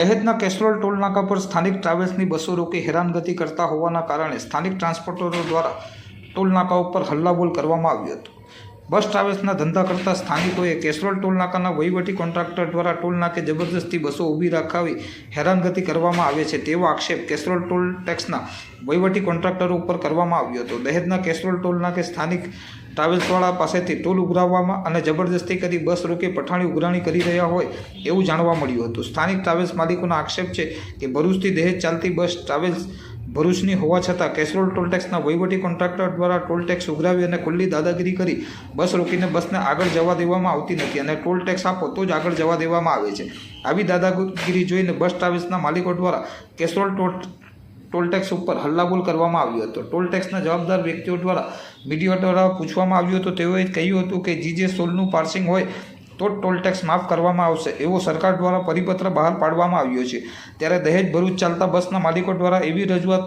દહેજના Kesarol toll નાકા પર સ્થાનિક ટ્રાવેલ્સની બસો રોકી હેરાનગતિ કરતા હોવાના કારણે સ્થાનિક ટ્રાન્સપોર્ટરો દ્વારા ટોલ નાકા ઉપર હલ્લાબોલ કરવામાં આવ્યું હતું. બસ ટ્રાવેલ્સના ધંધા કરતા સ્થાનિકોએ કેસરોલ ટોલ નાકાના વહીવટી કોન્ટ્રાક્ટર દ્વારા ટોલ નાકે જબરદસ્તી બસો ઊભી રાખાવી હેરાનગતિ કરવામાં આવે છે તેવો આક્ષેપ કેસરોલ ટોલ ટેક્સના વહીવટી કોન્ટ્રાક્ટરો ઉપર કરવામાં આવ્યો હતો. દહેજના કેસરોલ ટોલ નાકે સ્થાનિક ટ્રાવેલ્સવાળા પાસેથી ટોલ ઉઘરાવવામાં અને જબરદસ્તી કરી બસ રોકી પઠાણી ઉઘરાણી કરી રહ્યા હોય એવું જાણવા મળ્યું હતું. સ્થાનિક ટ્રાવેલ્સ માલિકોનો આક્ષેપ છે કે ભરૂચથી દહેજ ચાલતી બસ ટ્રાવેલ્સ ભરૂચની હોવા છતાં કેસરોલ ટોલટેક્સના વહીવટી કોન્ટ્રાક્ટર દ્વારા ટોલટેક્સ ઉઘરાવી અને ખુલ્લી દાદાગીરી કરી બસ રોકીને બસને આગળ જવા દેવામાં આવતી નથી અને ટોલટેક્સ આપો તો જ આગળ જવા દેવામાં આવે છે. આવી દાદાગીરી જોઈને બસ ટ્રાવેલ્સના માલિકો દ્વારા કેસરોલ ટોલ ટોલટેક્સ ઉપર હલ્લાબોલ કરવામાં આવ્યો હતો. ટોલટેક્સના જવાબદાર વ્યક્તિઓ દ્વારા મીડિયા દ્વારા પૂછવામાં આવ્યું હતું. તેઓએ કહ્યું હતું કે જીજે સોલનું પાર્સિંગ હોય તો જ ટોલ ટેક્સ માફ કરવામાં આવશે. એવો સરકાર દ્વારા પરિપત્ર બહાર પાડવામાં આવ્યો છે. ત્યારે દહેજ ભરૂચ ચાલતા બસના માલિકો દ્વારા એવી રજૂઆત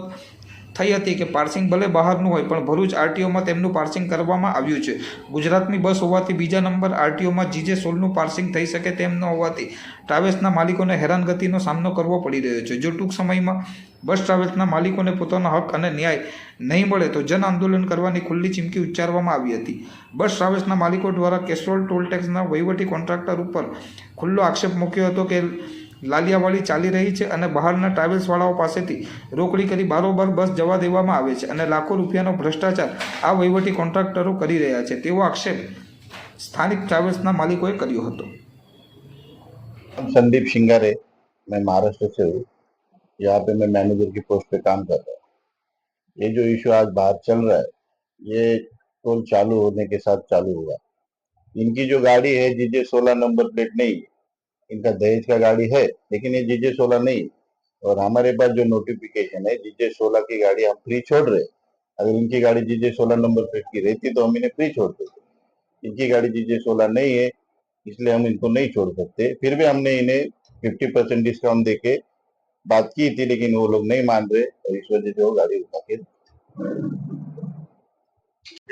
થઈ હતી કે પાર્સિંગ ભલે બહારનું હોય, પણ ભરૂચ આરટીઓમાં તેમનું પાર્સિંગ કરવામાં આવ્યું છે. ગુજરાતની બસ હોવાથી બીજા નંબર આરટીઓમાં જીજે સોલનું પાર્સિંગ થઈ શકે તેમ ન હોવાથી ટ્રાવેલ્સના માલિકોને હેરાનગતિનો સામનો કરવો પડી રહ્યો છે. જો ટૂંક સમયમાં બસ ટ્રાવેલ્સના માલિકોને પોતાનો હક અને ન્યાય નહીં મળે, તો જન આંદોલન કરવાની ખુલ્લી ચીમકી ઉચ્ચારવામાં આવી હતી. બસ ટ્રાવેલ્સના માલિકો દ્વારા કેસરોલ ટોલ ટેક્સના વહીવટી કોન્ટ્રાક્ટર ઉપર ખુલ્લો આક્ષેપ મૂક્યો હતો કે લાલિયાવાળી ચાલી રહી છે અને બહારના ટ્રાવેલ્સવાળાઓ પાસેથી રોકડી કરી બારોબાર બસ જવા દેવામાં આવે છે અને લાખો રૂપિયાનો ભ્રષ્ટાચાર આ વહીવટી કોન્ટ્રાક્ટરો કરી રહ્યા છે તેવો આક્ષેપ સ્થાનિક ટ્રાવેલ્સના માલિકોએ કર્યો હતો संदीप शिंगारे मैं महाराष्ट्र से हूँ यहाँ पे मैं मैनेजर की पोस्ट पे काम कर रहा हूँ ये जो इशू आज बाहर चल रहा है ये टोल चालू होने के साथ चालू हुआ इनकी जो गाड़ी है जीजे सोलह नंबर प्लेट नहीं है इनका दहेज का गाड़ी है लेकिन ये जीजे सोलह नहीं है और हमारे पास जो नोटिफिकेशन है जीजे सोलह की गाड़ी हम फ्री छोड़ रहे हैं अगर इनकी गाड़ी जीजे सोलह नंबर प्लेट की रहती तो हम इन्हें फ्री छोड़ देते इनकी गाड़ी जीजे सोलह नहीं है इसलिए हम इनको नहीं छोड़ सकते फिर भी हमने इन्हें फिफ्टी परसेंट डिस्काउंट देके बात की थी लेकिन वो लोग नहीं मान रहे और इस वजह से वो गाड़ी उठा के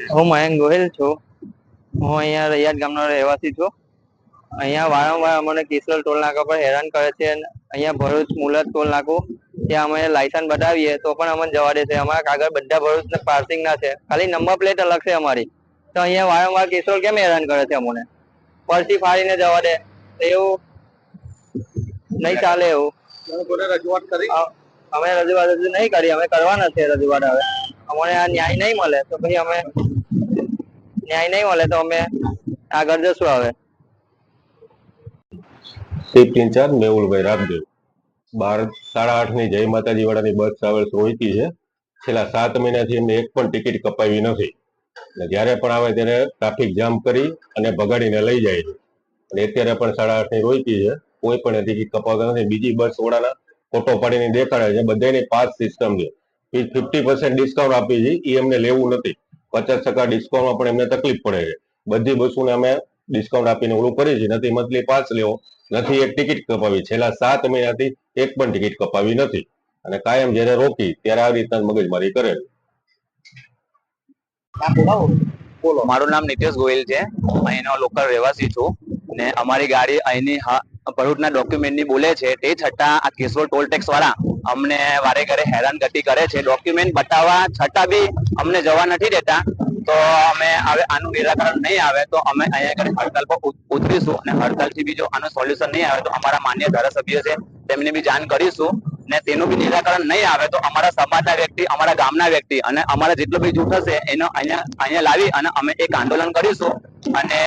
હું મયંક ગોહિલ છું હું અહીંયા રૈયાદ ગામનો રહેવાસી છું અહીંયા વારંવાર અમને કિશોર ટોલ નાકા પર હેરાન કરે છે અહીંયા ભરૂચ મુલત ટોલ નાકું ત્યાં અમે લાયસન્સ બતાવીએ તો પણ અમને જવા દે છે. અમારા કાગળ બધા ભરૂચ પાર્સિંગ ના છે. ખાલી નંબર પ્લેટ અલગ છે અમારી. તો અહીંયા વારંવાર કિશોર કેમ હેરાન કરે છે અમને? પરથી ફાડીને જવા દે. તો એવું નહીં ચાલે એવું. રજૂઆત કરી? અમે રજૂઆત નહીં કરી. અમે કરવાના છે રજૂઆત હવે. અમને આ ન્યાય નહીં મળે તો પછી અમે ન્યાય નહીં મળે તો અમે આગળ જશું હવે. Shift incharge Mehulbhai Ramdev. બાર સાડા આઠની જય માતાજી વાળાની બસ ટ્રાવેલ્સ રોહિતી છે. છેલ્લા સાત મહિનાથી એમને એક પણ ટિકિટ કપાવી નથી. અને જ્યારે પણ આવે ત્યારે ટ્રાફિક જામ કરી અને ભગાડીને લઈ જાય છે. અને અત્યારે પણ સાડા આઠની રોકી છે. કોઈ પણ ટિકિટ કપાવતા નથી. બીજી બસ વાળાના ફોટો પાડીને દેખાડે છે. બધાની પાસ સિસ્ટમ છે. ફિફ્ટી પર્સન્ટ ડિસ્કાઉન્ટ આપી છે. એ અમને લેવું નથી. પચાસ ટકા ડિસ્કાઉન્ટમાં પણ એમને તકલીફ પડે છે. બધી બસોને અમે ડિસ્કાઉન્ટ આપીને ઓલું કરી છે નથી મંથલી પાસ લેવો નથી એક ટિકિટ કપાવી. છેલ્લા સાત મહિનાથી એક પણ ટિકિટ કપાવી નથી. અને કાયમ જયારે રોકી ત્યારે આવી રીતના મગજમારી કરે છે. મારું નામ નિતેશ ગોયલ છે. અહીંનો લોકલ રહેવાસી છું. ને અમારી ગાડી અહીંની હા- ભરૂચના ડોક્યુમેન્ટની બોલે છે. તે છતાં આ કેશોદ ટોલ ટેક્સ વાળા અમને વારે ઘરે હેરાન ગતિ કરે છે. ડોક્યુમેન્ટ બતાવવા છતાં બી અમને જવા નથી દેતા. તો અમે હવે આનું નિરાકરણ નહીં આવે, તો અમે અહીંયા આગળ હડતાલ પર ઉતરીશું અને હડતાલથી બી જો આનું સોલ્યુશન નહીં આવે, તો અમારા માન્ય ધારાસભ્ય છે, તેમને બી જાણ કરીશું ને તેનું બી નિરાકરણ નહીં આવે, તો અમારા સમાજના વ્યક્તિ, અમારા ગામના વ્યક્તિ અને અમારા જેટલો બી જૂથ હશે, એનો અહીંયા અહીંયા લાવી અને અમે એક આંદોલન કરીશું અને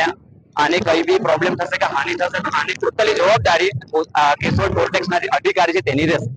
આની કઈ બી પ્રોબ્લેમ થશે કે હાનિ થશે, તો આની ટોટલી જવાબદારી કેશોદ ટોલ ટેક્સના અધિકારી છે તેની રહેશે.